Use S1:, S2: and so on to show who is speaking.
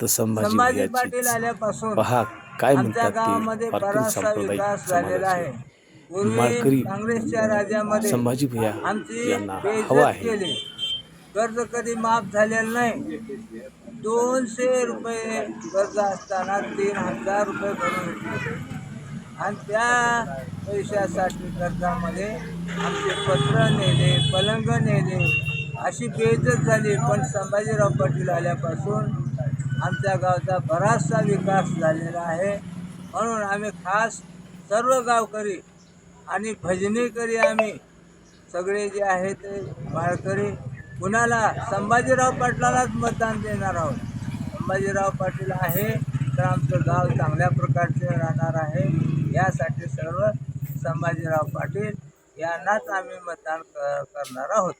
S1: तर संभाजी.
S2: पाटील आल्यापासून
S1: पहा काय म्हणतात
S2: गावामध्ये
S1: ते पाटील सांप्रदायिक
S2: विकास झालेला आहे.
S1: समाजाचे माळकरी संभाजी भैया यांना हवा आहे.
S2: कर्ज कधी माफ झालेलं नाही. दोनशे रुपये कर्ज असताना तीन हजार रुपये भरून आणि त्या पैशासाठी कर्जामध्ये आमचे पत्र नेले पलंग नेले. अशी बेइज्जत झाली. पण संभाजीराव पाटील आल्यापासून आमच्या गावचा बराचसा विकास झालेला आहे. म्हणून आम्ही खास सर्व गावकरी आणि भजनीकरी आम्ही सगळे जे आहे ते वाळकरी कुणाला संभाजीराव पाटलालाच मतदान देणार आहोत. संभाजीराव पाटील आहे तर आमचं गाव चांगल्या प्रकारचे राहणार आहे. यासाठी सर्व संभाजीराव पाटील यांनाच आम्ही मतदान क करणार आहोत.